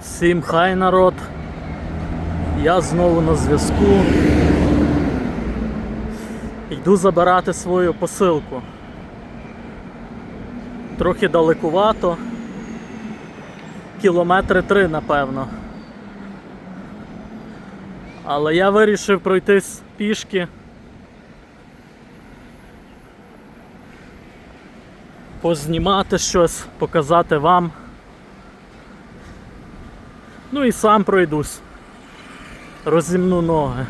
Всім хай народ. Я знову на зв'язку. Йду забирати свою посилку. Трохи далекувато. Кілометри три, напевно. Але я вирішив пройтись пішки. Познімати щось, показати вам. Ну і сам пройдусь. Розімну ноги.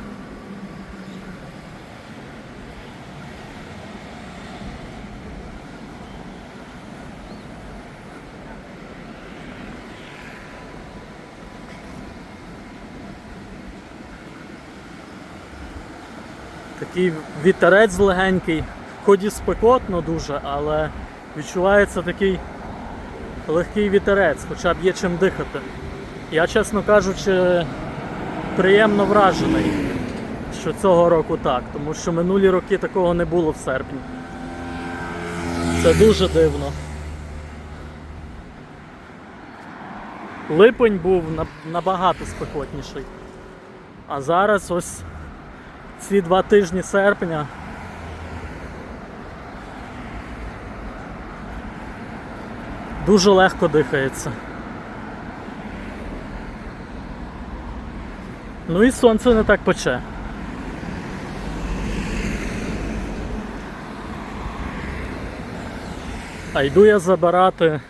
Такий вітерець легенький, хоч і спекотно дуже, але відчувається такий легкий вітерець, хоча б є чим дихати. Я, чесно кажучи, приємно вражений, що цього року так, тому що минулі роки такого не було в серпні. Це дуже дивно. Липень був набагато спекотніший. А зараз ось ці два тижні серпня. Дуже легко дихається. Ну і сонце не так пече. А йду я забирати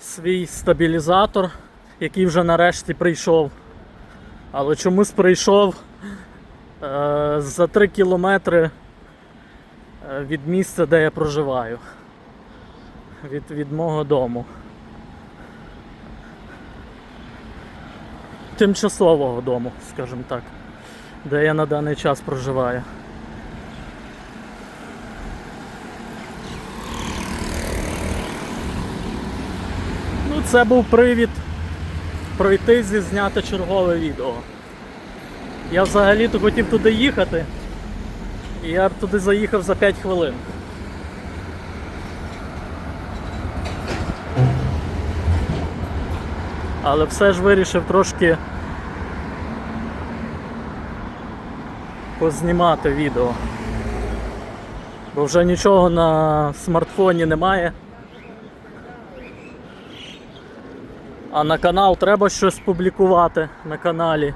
свій стабілізатор, який вже нарешті прийшов. Але чомусь прийшов е, за 3 кілометри е, від місця, де я проживаю. Від, від мого дому. Тимчасового дому, скажімо так, де я на даний час проживаю. Ну, це був привід пройтись і зняти чергове відео. Я взагалі-то хотів туди їхати, і я туди заїхав за 5 хвилин. Але все ж вирішив трошки познімати відео. Бо вже нічого на смартфоні немає. А на канал треба щось публікувати на каналі.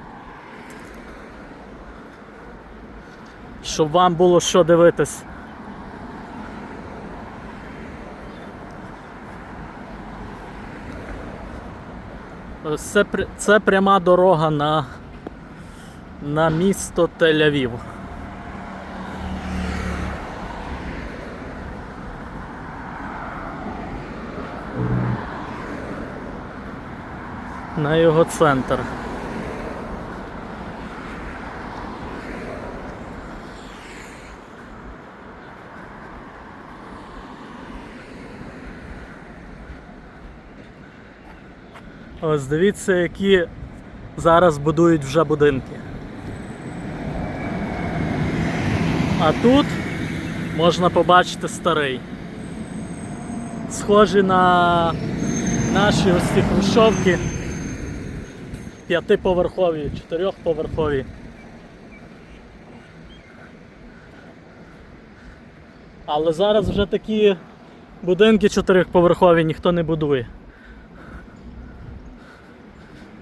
Щоб вам було що дивитись. Це, це пряма дорога на, на місто Тель-Авів. На його центр. Ось дивіться, які зараз будують вже будинки. А тут можна побачити старий. Схожі на наші ось ці хрущовки. П'ятиповерхові, чотирьохповерхові. Але зараз вже такі будинки чотирьохповерхові ніхто не будує.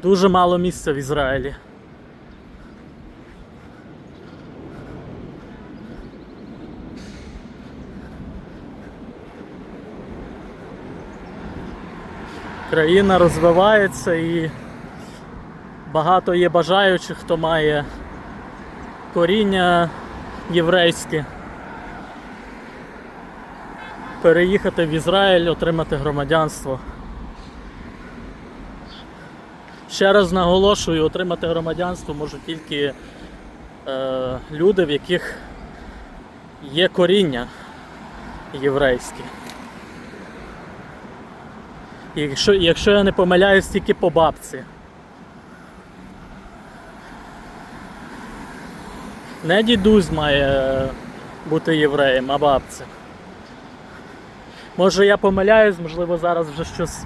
Дуже мало місця в Ізраїлі. Країна розвивається і багато є бажаючих, хто має коріння єврейське. Переїхати в Ізраїль, отримати громадянство. Ще раз наголошую, отримати громадянство можуть тільки е, люди, в яких є коріння єврейське. Якщо, якщо я не помиляюсь, тільки по бабці. Не дідусь має бути євреєм, а бабця. Може я помиляюсь, можливо зараз вже щось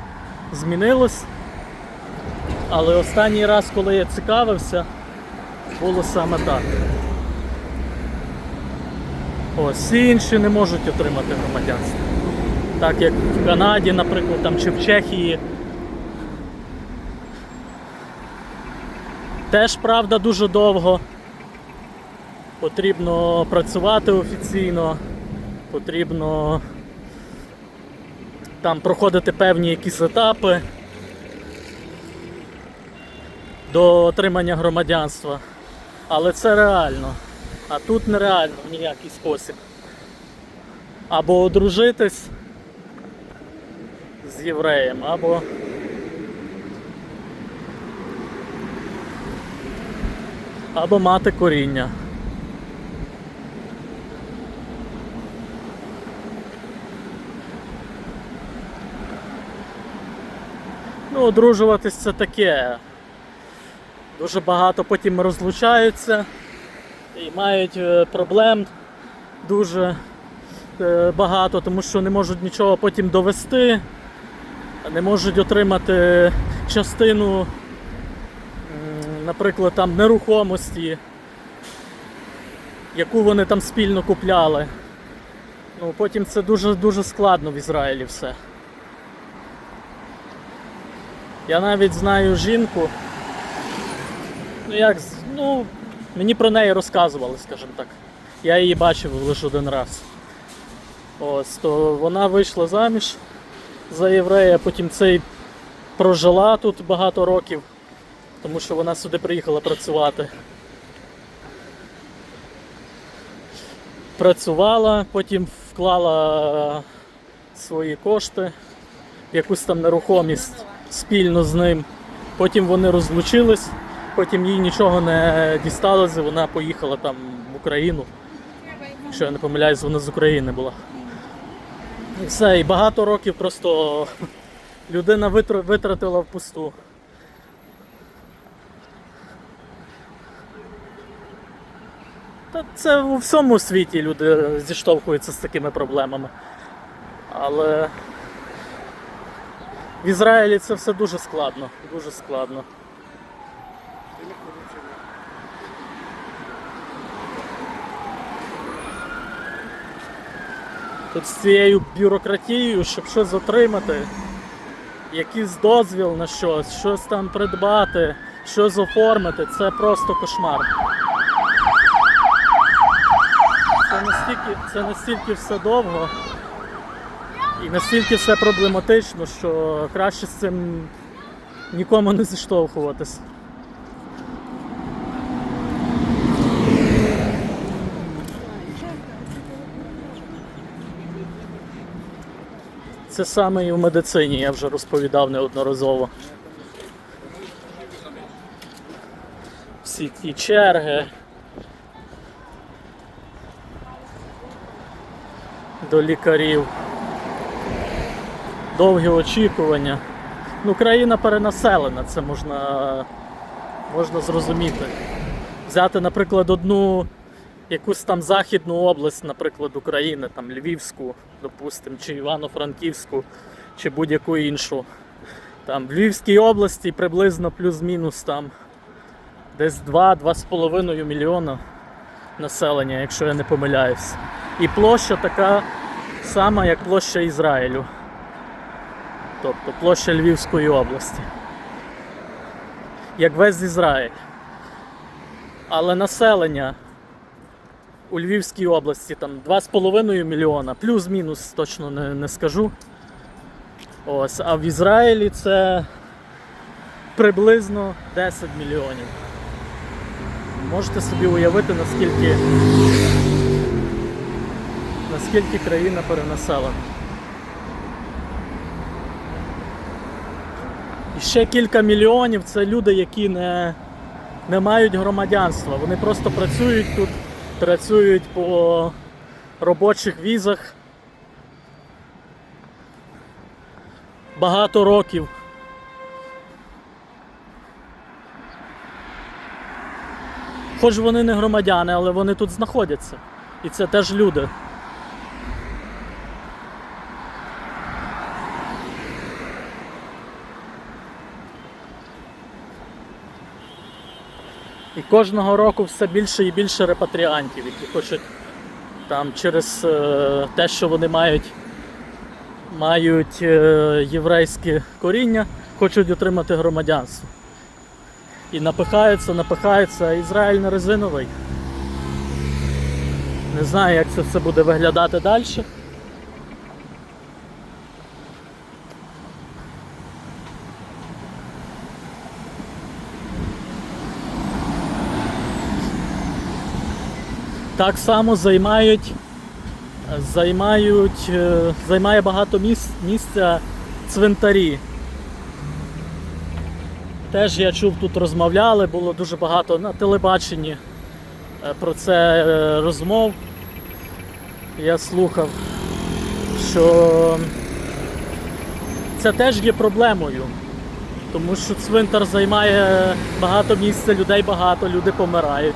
змінилось. Але останній раз, коли я цікавився, було саме так. Ось, інші не можуть отримати громадянство. Так як в Канаді, наприклад, там, чи в Чехії. Теж правда дуже довго. Потрібно працювати офіційно, потрібно там проходити певні якісь етапи до отримання громадянства. Але це реально. А тут нереально в ніякий спосіб. Або одружитись з євреєм, або або мати коріння. Ну, одружуватись це таке. Дуже багато потім розлучаються і мають е, проблем дуже е, багато, тому що не можуть нічого потім довести, не можуть отримати частину, наприклад, там нерухомості, яку вони там спільно купляли. Ну, потім це дуже дуже складно в Ізраїлі все. Я навіть знаю жінку. Ну як, ну, мені про неї розказували, скажімо так. Я її бачив лише один раз. Ось, то вона вийшла заміж за єврея, потім цей прожила тут багато років, тому що вона сюди приїхала працювати. Працювала, потім вклала свої кошти якусь там нерухомість спільно з ним. Потім вони розлучились, потім їй нічого не дісталося, вона поїхала там в Україну. Якщо я не помиляюсь, вона з України була. І все, і багато років просто людина витр- витратила впусту. Та це у всьому світі люди зіштовхуються з такими проблемами. Але в Ізраїлі це все дуже складно. Дуже складно. Тут з цією бюрократією, щоб щось отримати, якийсь дозвіл на щось, щось там придбати, щось оформити, це просто кошмар. Це настільки, це настільки все довго і настільки все проблематично, що краще з цим нікому не зіштовхуватись. Це саме і в медицині, я вже розповідав неодноразово. Всі ті черги. До лікарів. Довгі очікування. Ну, країна перенаселена, це можна, можна зрозуміти. Взяти, наприклад, одну якусь там західну область, наприклад, України, там Львівську, допустимо, чи Івано-Франківську, чи будь-яку іншу. Там в Львівській області приблизно плюс-мінус там десь 2-2,5 мільйона населення, якщо я не помиляюсь. І площа така сама, як площа Ізраїлю. Тобто площа Львівської області. Як весь Ізраїль. Але населення у Львівській області там 2,5 мільйона, плюс-мінус точно не, не скажу. Ось, а в Ізраїлі це приблизно 10 мільйонів. Можете собі уявити, наскільки, наскільки країна перенаселена. І ще кілька мільйонів це люди, які не, не мають громадянства. Вони просто працюють тут, працюють по робочих візах. Багато років. Хоч вони не громадяни, але вони тут знаходяться. І це теж люди. І кожного року все більше і більше репатріантів, які хочуть там через е, те, що вони мають, мають е, єврейське коріння, хочуть отримати громадянство. І напихаються, напихаються, а Ізраїль не резиновий. Не знаю, як це все буде виглядати далі. Так само займають, займають, е, займає багато місця цвинтарі. Теж я чув, тут розмовляли, було дуже багато на телебаченні е, про це е, розмов. Я слухав, що це теж є проблемою, тому що цвинтар займає багато місця, людей багато, люди помирають.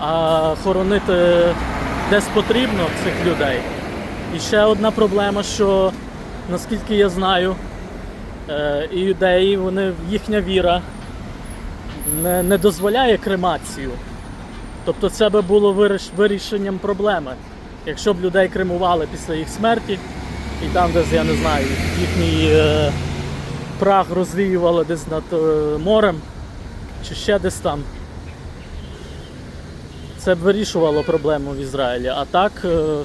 А хоронити десь потрібно цих людей. І ще одна проблема, що наскільки я знаю, е, іудеї, вони, їхня віра не, не дозволяє кремацію. Тобто це би було вирішенням проблеми. Якщо б людей кремували після їх смерті, і там десь, я не знаю, їхній е, прах розвіювали десь над е, морем, чи ще десь там. Це б вирішувало проблему в Ізраїлі. А так е,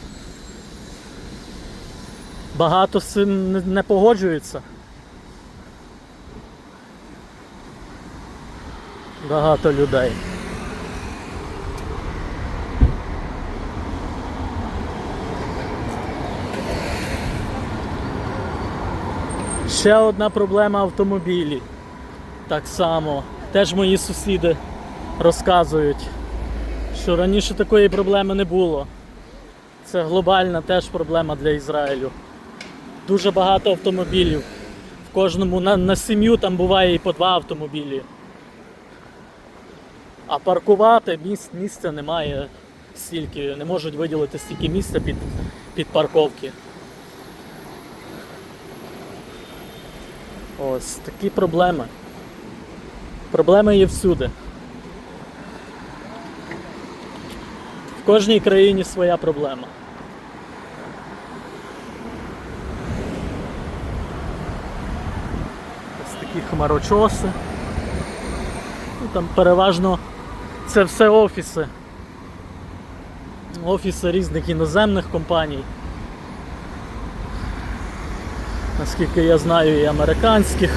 багато з цим не- погоджуються. Багато людей. Ще одна проблема автомобілі. Так само. Теж мої сусіди розказують, що раніше такої проблеми не було. Це глобальна теж проблема для Ізраїлю. Дуже багато автомобілів. В кожному на, на сім'ю там буває і по два автомобілі. А паркувати місць, місця немає стільки, не можуть виділити стільки місця під, під парковки. Ось такі проблеми. Проблеми є всюди. В кожній країні своя проблема. Ось такі хмарочоси. Ну, там переважно це все офіси. Офіси різних іноземних компаній. Наскільки я знаю, і американських.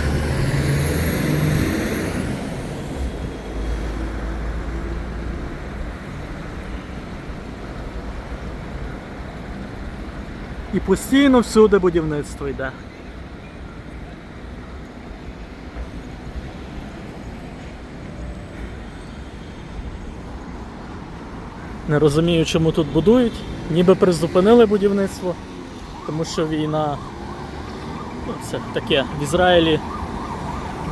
І постійно всюди будівництво йде. Не розумію, чому тут будують. Ніби призупинили будівництво, тому що війна ну, це таке в Ізраїлі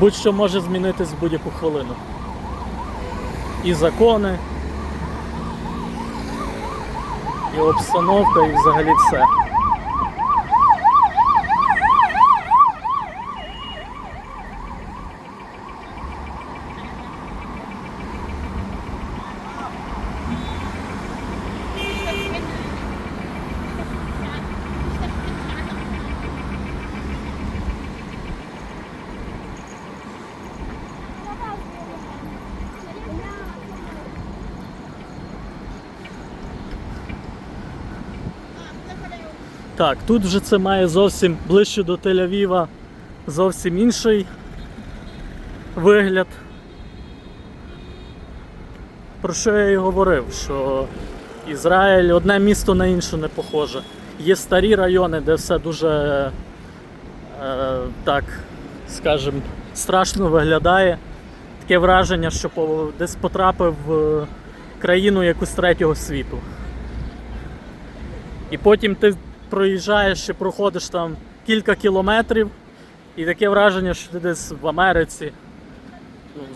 будь-що може змінитись в будь-яку хвилину. І закони, і обстановка, і взагалі все. Так, тут вже це має зовсім ближче до Тель-Авіва зовсім інший вигляд. Про що я і говорив, що Ізраїль одне місто на інше не похоже. Є старі райони, де все дуже е, так, скажем, страшно виглядає. Таке враження, що десь потрапив в країну якусь третього світу. І потім ти проїжджаєш і проходиш там кілька кілометрів, і таке враження, що ти десь в Америці,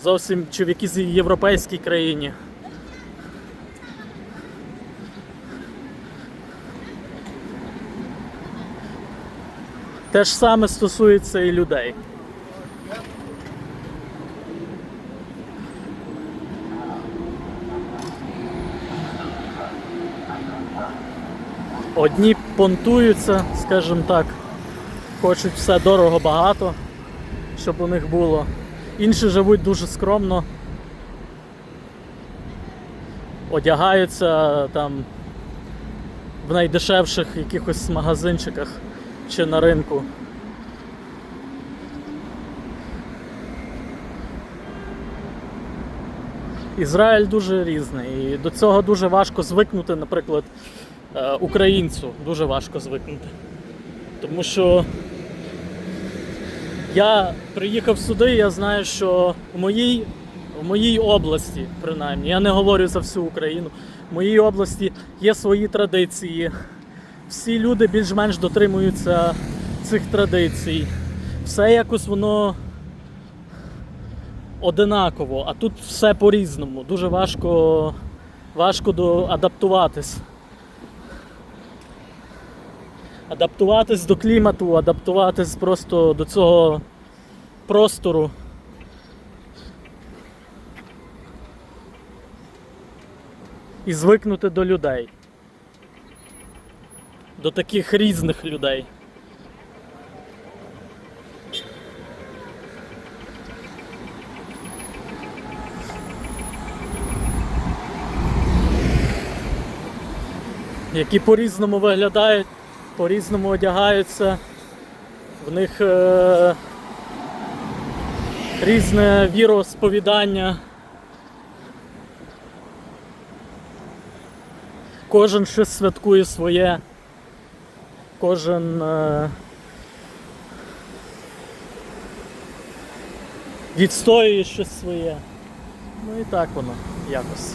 зовсім чи в якійсь європейській країні. Те ж саме стосується і людей. Одні понтуються, скажімо так, хочуть все дорого багато, щоб у них було. Інші живуть дуже скромно, одягаються там в найдешевших якихось магазинчиках чи на ринку. Ізраїль дуже різний. І до цього дуже важко звикнути, наприклад, українцю. Дуже важко звикнути. Тому що я приїхав сюди, я знаю, що в моїй, в моїй області, принаймні, я не говорю за всю Україну, в моїй області є свої традиції. Всі люди більш-менш дотримуються цих традицій. Все якось воно одинаково, а тут все по-різному. Дуже важко, важко адаптуватись. Адаптуватись до клімату, адаптуватись просто до цього простору. І звикнути до людей. До таких різних людей. які по-різному виглядають, по-різному одягаються, в них е- різне віросповідання. Кожен щось святкує своє, кожен е- відстоює щось своє. Ну і так воно якось.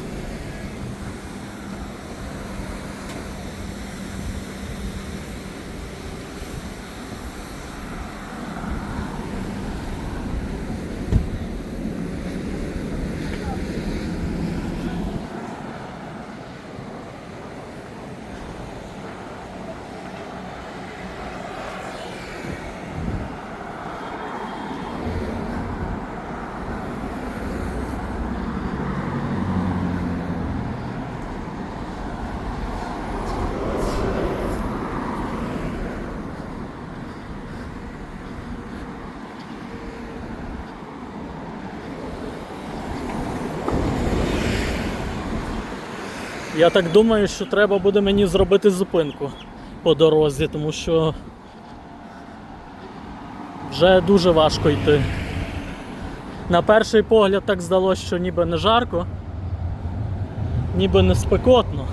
Я так думаю, що треба буде мені зробити зупинку по дорозі, тому що вже дуже важко йти. На перший погляд так здалося, що ніби не жарко, ніби не спекотно.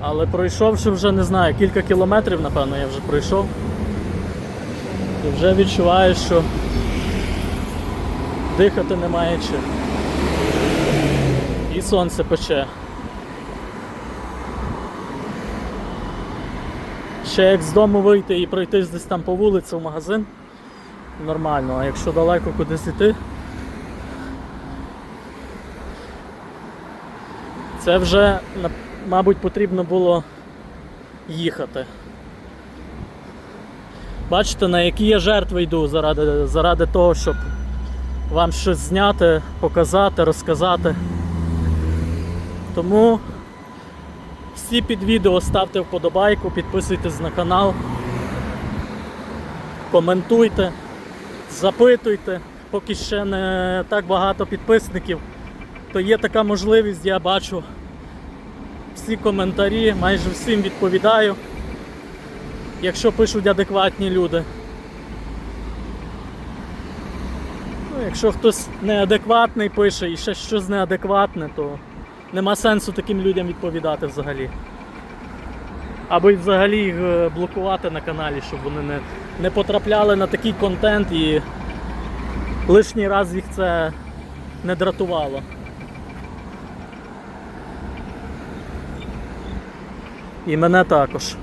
Але пройшовши вже не знаю, кілька кілометрів, напевно, я вже пройшов. І вже відчуваю, що дихати немає чим. І сонце пече. Ще як з дому вийти і пройтись десь там по вулиці в магазин, нормально, а якщо далеко кудись йти, це вже, мабуть, потрібно було їхати. Бачите, на які я жертви йду заради, заради того, щоб вам щось зняти, показати, розказати. Тому всі під відео ставте вподобайку, підписуйтесь на канал, коментуйте, запитуйте, поки ще не так багато підписників, то є така можливість, я бачу всі коментарі, майже всім відповідаю, якщо пишуть адекватні люди. Ну, якщо хтось неадекватний пише і ще щось неадекватне, то нема сенсу таким людям відповідати взагалі. Або й взагалі їх е, блокувати на каналі, щоб вони не, не потрапляли на такий контент і лишній раз їх це не дратувало. І мене також.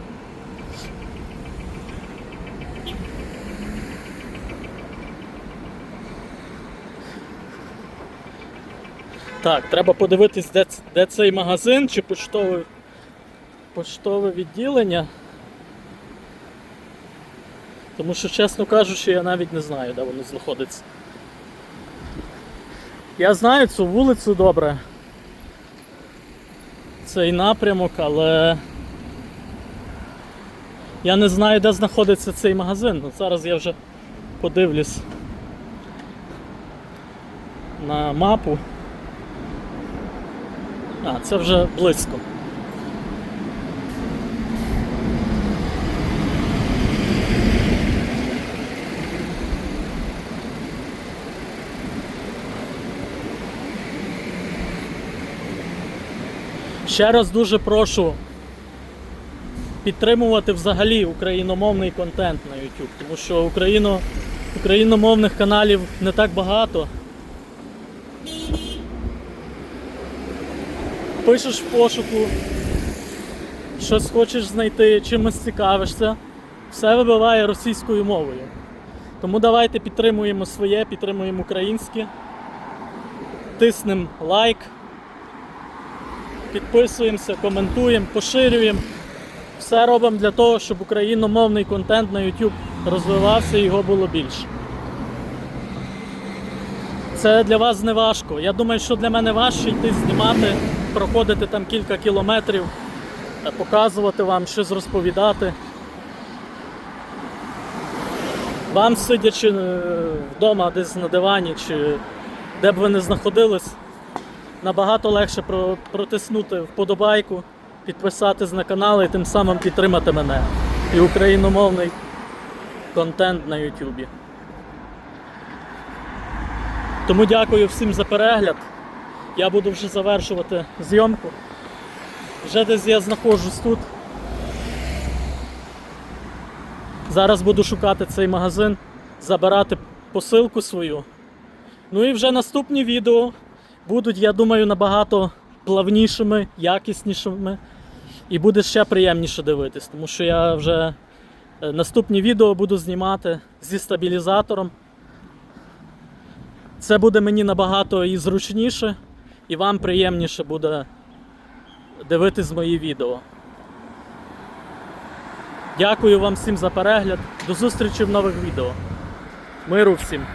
Так, треба подивитись, де, де цей магазин чи поштове, поштове відділення. Тому що, чесно кажучи, я навіть не знаю, де воно знаходиться. Я знаю цю вулицю добре. Цей напрямок, але Я не знаю, де знаходиться цей магазин. Ну, зараз я вже подивлюсь на мапу. А, це вже близько. Ще раз дуже прошу підтримувати взагалі україномовний контент на YouTube, тому що україно, україномовних каналів не так багато. Пишеш в пошуку, щось хочеш знайти, чимось цікавишся, все вибиває російською мовою. Тому давайте підтримуємо своє, підтримуємо українське, тиснемо лайк, підписуємося, коментуємо, поширюємо. Все робимо для того, щоб україномовний контент на YouTube розвивався і його було більше. Це для вас не важко. Я думаю, що для мене важче йти знімати, проходити там кілька кілометрів, показувати вам, щось розповідати. Вам, сидячи е, вдома десь на дивані, чи де б ви не знаходились, набагато легше протиснути вподобайку, підписатись на канал і тим самим підтримати мене і україномовний контент на YouTube. Тому дякую всім за перегляд. Я буду вже завершувати зйомку. Вже десь я знаходжусь тут. Зараз буду шукати цей магазин, забирати посилку свою. Ну і вже наступні відео будуть, я думаю, набагато плавнішими, якіснішими. І буде ще приємніше дивитись, тому що я вже е, наступні відео буду знімати зі стабілізатором. Це буде мені набагато і зручніше, і вам приємніше буде дивитись мої відео. Дякую вам всім за перегляд. До зустрічі в нових відео. Миру всім!